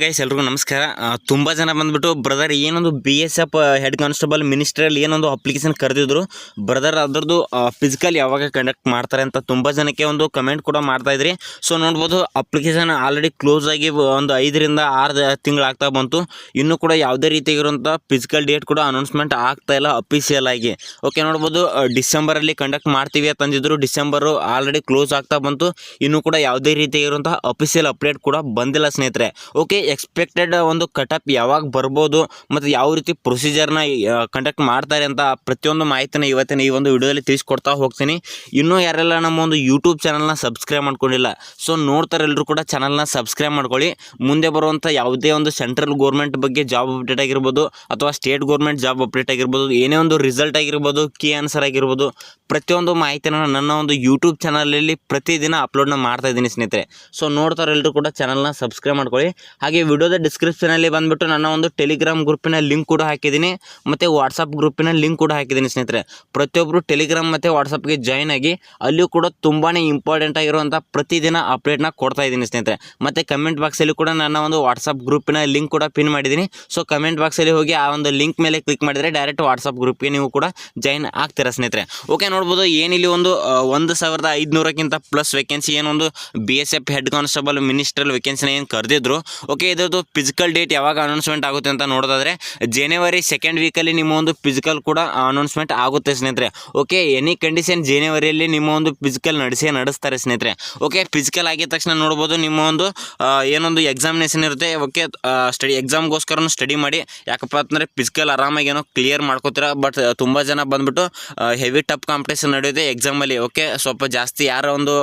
Guys ಎಲ್ರಿಗೂ ನಮಸ್ಕಾರ. ತುಂಬ ಜನ ಬಂದ್ಬಿಟ್ಟು ಬ್ರದರ್ ಏನೊಂದು B S F head constable ಮಿನಿಸ್ಟ್ರಲ್ಲಿ ಏನೊಂದು ಅಪ್ಲಿಕೇಶನ್ ಕರೆದಿದ್ರು. ಬ್ರದರ್ ಅದರದ್ದು ಫಿಸಿಕಲ್ ಯಾವಾಗ ಕಂಡಕ್ಟ್ ಮಾಡ್ತಾರೆ ಅಂತ ತುಂಬ ಜನಕ್ಕೆ ಒಂದು ಕಮೆಂಟ್ ಕೂಡ ಮಾಡ್ತಾ ಇದ್ರಿ. ಸೊ ನೋಡ್ಬೋದು ಅಪ್ಲಿಕೇಶನ್ ಆಲ್ರೆಡಿ ಕ್ಲೋಸ್ ಆಗಿ ಒಂದು ಐದರಿಂದ ಆರು ತಿಂಗಳಾಗ್ತಾ ಬಂತು. ಇನ್ನೂ ಕೂಡ ಯಾವುದೇ ರೀತಿಯಾಗಿರುವಂಥ ಫಿಸಿಕಲ್ ಡೇಟ್ ಕೂಡ ಅನೌನ್ಸ್ಮೆಂಟ್ ಆಗ್ತಾ ಇಲ್ಲ ಅಫಿಷಿಯಲ್ ಆಗಿ. ಓಕೆ ನೋಡ್ಬೋದು ಡಿಸೆಂಬರಲ್ಲಿ ಕಂಡಕ್ಟ್ ಮಾಡ್ತೀವಿ ಅಂತ ಅಂದಿದ್ರು ಡಿಸೆಂಬರು ಆಲ್ರೆಡಿ ಕ್ಲೋಸ್ ಆಗ್ತಾ ಬಂತು. ಇನ್ನೂ ಕೂಡ ಯಾವುದೇ ರೀತಿಯಾಗಿರುವಂಥ ಅಫಿಷಿಯಲ್ ಅಪ್ಡೇಟ್ ಕೂಡ ಬಂದಿಲ್ಲ ಸ್ನೇಹಿತರೆ. ಓಕೆ ಎಕ್ಸ್ಪೆಕ್ಟೆಡ್ ಒಂದು ಕಟಪ್ ಯಾವಾಗ ಬರ್ಬೋದು ಮತ್ತು ಯಾವ ರೀತಿ ಪ್ರೊಸೀಜರ್ನ ಕಂಡಕ್ಟ್ ಮಾಡ್ತಾರೆ ಅಂತ ಪ್ರತಿಯೊಂದು ಮಾಹಿತಿನ ಇವತ್ತಿನ ಈ ಒಂದು ವಿಡಿಯೋದಲ್ಲಿ ತಿಳಿಸ್ಕೊಡ್ತಾ ಹೋಗ್ತೀನಿ. ಇನ್ನೂ ಯಾರೆಲ್ಲ ನಮ್ಮ ಒಂದು ಯೂಟ್ಯೂಬ್ ಚಾನಲ್ನ ಸಬ್ಸ್ಕ್ರೈಬ್ ಮಾಡ್ಕೊಂಡಿಲ್ಲ ಸೊ ನೋಡ್ತಾರೆ ಎಲ್ಲರೂ ಕೂಡ ಚಾನಲ್ನ ಸಬ್ಸ್ಕ್ರೈಬ್ ಮಾಡ್ಕೊಳ್ಳಿ. ಮುಂದೆ ಬರುವಂಥ ಯಾವುದೇ ಒಂದು ಸೆಂಟ್ರಲ್ ಗೌರ್ಮೆಂಟ್ ಬಗ್ಗೆ ಜಾಬ್ ಅಪ್ಡೇಟ್ ಆಗಿರ್ಬೋದು ಅಥವಾ ಸ್ಟೇಟ್ ಗೌರ್ಮೆಂಟ್ ಜಾಬ್ ಅಪ್ಡೇಟ್ ಆಗಿರ್ಬೋದು, ಏನೇ ಒಂದು ರಿಸಲ್ಟ್ ಆಗಿರ್ಬೋದು ಕೀ ಆನ್ಸರ್ ಆಗಿರ್ಬೋದು, ಪ್ರತಿಯೊಂದು ಮಾಹಿತಿನ ನನ್ನ ಒಂದು ಯೂಟ್ಯೂಬ್ ಚಾನಲಲ್ಲಿ ಪ್ರತಿದಿನ ಅಪ್ಲೋಡ್ನ ಮಾಡ್ತಾ ಇದ್ದೀನಿ ಸ್ನೇಹಿತರೆ. ಸೊ ನೋಡ್ತಾರೆ ಎಲ್ಲರೂ ಕೂಡ ಚಾನಲ್ನ ಸಬ್ಸ್ಕ್ರೈಬ್ ಮಾಡ್ಕೊಳ್ಳಿ. ಹಾಗೆ ವಿಡಿಯೋದ ಡಿಸ್ಕ್ರಿಪ್ಷನಲ್ಲಿ ಬಂದುಬಿಟ್ಟು ನನ್ನ ಒಂದು ಟೆಲಿಗ್ರಾಮ್ ಗ್ರೂಪಿನ ಲಿಂಕ್ ಕೂಡ ಹಾಕಿದ್ದೀನಿ. ಮತ್ತು ವಾಟ್ಸಪ್ ಗ್ರೂಪಿನ ಲಿಂಕ್ ಕೂಡ ಹಾಕಿದ್ದೀನಿ ಸ್ನೇಹಿತರೆ. ಪ್ರತಿಯೊಬ್ಬರು ಟೆಲಿಗ್ರಾಮ್ ಮತ್ತು ವಾಟ್ಸಪ್ಗೆ ಜಾಯ್ನ್ ಆಗಿ ಅಲ್ಲಿಯೂ ಕೂಡ ತುಂಬಾ ಇಂಪಾರ್ಟೆಂಟ್ ಆಗಿರುವಂಥ ಪ್ರತಿದಿನ ಅಪ್ಡೇಟ್ನ ಕೊಡ್ತಾ ಇದ್ದೀನಿ ಸ್ನೇಹಿತರೆ. ಮತ್ತು ಕಮೆಂಟ್ ಬಾಕ್ಸಲ್ಲಿ ಕೂಡ ನನ್ನ ಒಂದು ವಾಟ್ಸಪ್ ಗ್ರೂಪಿನ ಲಿಂಕ್ ಕೂಡ ಪಿನ್ ಮಾಡಿದ್ದೀನಿ. ಸೊ ಕಮೆಂಟ್ ಬಾಕ್ಸಲ್ಲಿ ಹೋಗಿ ಆ ಒಂದು ಲಿಂಕ್ ಮೇಲೆ ಕ್ಲಿಕ್ ಮಾಡಿದರೆ ಡೈರೆಕ್ಟ್ ವಾಟ್ಸಪ್ ಗ್ರೂಪ್ಗೆ ನೀವು ಕೂಡ ಜಾಯ್ನ್ ಆಗ್ತೀರಾ ಸ್ನೇಹಿತರೆ. ಓಕೆ ನೋಡ್ಬೋದು ಏನಿಲ್ಲಿ ಒಂದು ಒಂದು ಸಾವಿರದ ಐದುನೂರಕ್ಕಿಂತ ಪ್ಲಸ್ ವೇಕೆನ್ಸಿ ಏನೊಂದು B S F head constable ministerial ವೇಕೆನ್ಸಿನ ಏನು ಕರೆದಿದ್ರು ಓಕೆ ಇದ್ರದ್ದು ಫಿಸಿಕಲ್ ಡೇಟ್ ಯಾವಾಗ ಅನೌನ್ಸ್ಮೆಂಟ್ ಆಗುತ್ತೆ ಅಂತ ನೋಡೋದಾದ್ರೆ ಜನವರಿ ಸೆಕೆಂಡ್ ವೀಕಲ್ಲಿ ನಿಮ್ಮ ಒಂದು ಫಿಸಿಕಲ್ ಕೂಡ ಅನೌನ್ಸ್ಮೆಂಟ್ ಆಗುತ್ತೆ ಸ್ನೇಹಿತರೆ. ಓಕೆ ಎನಿ ಕಂಡೀಷನ್ ಜನವರಿಯಲ್ಲಿ ನಿಮ್ಮ ಒಂದು ಫಿಸಿಕಲ್ ನಡೆಸಿ, ನಡೆಸ್ತಾರೆ ಸ್ನೇಹಿತರೆ. ಓಕೆ ಫಿಸಿಕಲ್ ಆಗಿದ ತಕ್ಷಣ ನೋಡ್ಬೋದು, ನಿಮ್ಮ ಒಂದು ಏನೊಂದು ಎಕ್ಸಾಮಿನೇಷನ್ ಇರುತ್ತೆ. ಓಕೆ ಸ್ಟಡಿ ಎಕ್ಸಾಮ್ಗೋಸ್ಕರ ಸ್ಟಡಿ ಮಾಡಿ. ಯಾಕಪ್ಪ ಅಂತಂದರೆ ಫಿಸಿಕಲ್ ಆರಾಮಾಗಿ ಏನೋ ಕ್ಲಿಯರ್ ಮಾಡ್ಕೋತೀರ ಬಟ್ ತುಂಬ ಜನ ಬಂದ್ಬಿಟ್ಟು ಹೆವಿ ಟಫ್ ಕಾಂಪಿಟೇಷನ್ ನಡೆಯುತ್ತೆ ಎಕ್ಸಾಮಲ್ಲಿ ಓಕೆ ಸ್ವಲ್ಪ ಜಾಸ್ತಿ ಯಾರೋ ಒಂದು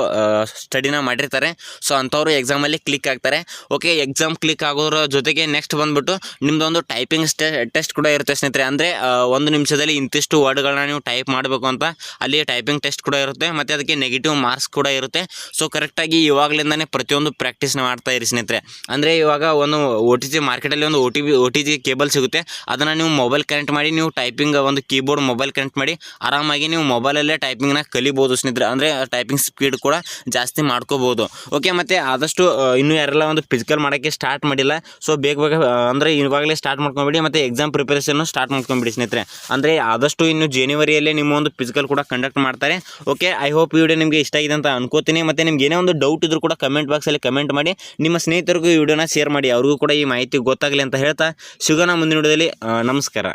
ಸ್ಟಡಿನ ಮಾಡಿರ್ತಾರೆ. ಸೊ ಅಂಥವ್ರು ಎಕ್ಸಾಮಲ್ಲಿ ಕ್ಲಿಕ್ ಆಗ್ತಾರೆ. ಓಕೆ ಎಕ್ಸಾಮ್ ಕ್ಲಿಕ್ ಆಗೋದ್ರ ಜೊತೆಗೆ ನೆಕ್ಸ್ಟ್ ಬಂದ್ಬಿಟ್ಟು ನಿಮ್ಮದೊಂದು ಟೈಪಿಂಗ್ ಟೆಸ್ಟ್ ಕೂಡ ಇರುತ್ತೆ ಸ್ನೇಹಿತರೆ. ಅಂದರೆ ಒಂದು ನಿಮಿಷದಲ್ಲಿ ಇಂತಿಷ್ಟು ವರ್ಡ್ಗಳನ್ನ ನೀವು ಟೈಪ್ ಮಾಡಬೇಕು ಅಂತ ಅಲ್ಲಿ ಟೈಪಿಂಗ್ ಟೆಸ್ಟ್ ಕೂಡ ಇರುತ್ತೆ. ಮತ್ತು ಅದಕ್ಕೆ ನೆಗೆಟಿವ್ ಮಾರ್ಕ್ಸ್ ಕೂಡ ಇರುತ್ತೆ. ಸೊ ಕರೆಕ್ಟಾಗಿ ಇವಾಗಲಿಂದನೇ ಪ್ರತಿಯೊಂದು ಪ್ರಾಕ್ಟೀಸ್ನ ಮಾಡ್ತಾ ಇರಿ ಸ್ನೇಹಿತರೆ. ಅಂದರೆ, ಇವಾಗ ಒಂದು ಒ ಟಿ ಜಿ ಮಾರ್ಕೆಟಲ್ಲಿ ಒಂದು O T B O T G cable ಸಿಗುತ್ತೆ. ಅದನ್ನು ನೀವು ಮೊಬೈಲ್ ಕನೆಕ್ಟ್ ಮಾಡಿ, ನೀವು ಟೈಪಿಂಗ್ ಒಂದು ಕೀಬೋರ್ಡ್ ಮೊಬೈಲ್ ಕನೆಕ್ಟ್ ಮಾಡಿ, ಆರಾಮಾಗಿ ನೀವು ಮೊಬೈಲಲ್ಲೇ ಟೈಪಿಂಗ್ನ ಕಲಿಬೋದು ಸ್ನೇಹಿತರೆ. ಅಂದರೆ ಟೈಪಿಂಗ್ ಸ್ಪೀಡ್ ಕೂಡ ಜಾಸ್ತಿ ಮಾಡ್ಕೋಬೋದು. ಓಕೆ ಮತ್ತು ಆದಷ್ಟು ಇನ್ನೂ ಯಾರೆಲ್ಲ ಒಂದು ಫಿಸಿಕಲ್ ಮಾಡೋಕ್ಕೆ ಸ್ಟಾರ್ಟ್ ಮಾಡಿಲ್ಲ. ಸೊ ಬೇಗ ಬೇಗ ಅಂದರೆ ಇವಾಗಲೇ ಸ್ಟಾರ್ಟ್ ಮಾಡ್ಕೊಂಬಿಡಿ, ಮತ್ತು ಎಕ್ಸಾಮ್ ಪ್ರಿಪರೇಷನ್ನು ಸ್ಟಾರ್ಟ್ ಮಾಡ್ಕೊಂಬಿಡಿ ಸ್ನೇಹಿತರೆ. ಅಂದರೆ ಆದಷ್ಟು ಇನ್ನು ಜನವರಿಯಲ್ಲೇ ನಿಮ್ಮ ಒಂದು ಫಿಸಿಕಲ್ ಕೂಡ ಕಂಡಕ್ಟ್ ಮಾಡ್ತಾರೆ. ಓಕೆ ಐ ಹೋಪ್ ಈ ವಿಡಿಯೋ ನಿಮಗೆ ಇಷ್ಟ ಆಗಿದೆ ಅಂತ ಅನ್ಕೋತೀನಿ. ಮತ್ತು ನಿಮ್ಗೆ ಏನೇ ಒಂದು ಡೌಟ್ ಇದ್ರೂ ಕೂಡ ಕಮೆಂಟ್ ಬಾಕ್ಸಲ್ಲಿ ಕಮೆಂಟ್ ಮಾಡಿ. ನಿಮ್ಮ ಸ್ನೇಹಿತರಿಗೂ ಈ ವಿಡಿಯೋನ ಶೇರ್ ಮಾಡಿ. ಅವ್ರಿಗೂ ಕೂಡ ಈ ಮಾಹಿತಿ ಗೊತ್ತಾಗಲಿ ಅಂತ ಹೇಳ್ತಾ. ಸಿಗೋಣ ಮುಂದಿನ ವಿಡಿಯೋದಲ್ಲಿ ನಮಸ್ಕಾರ.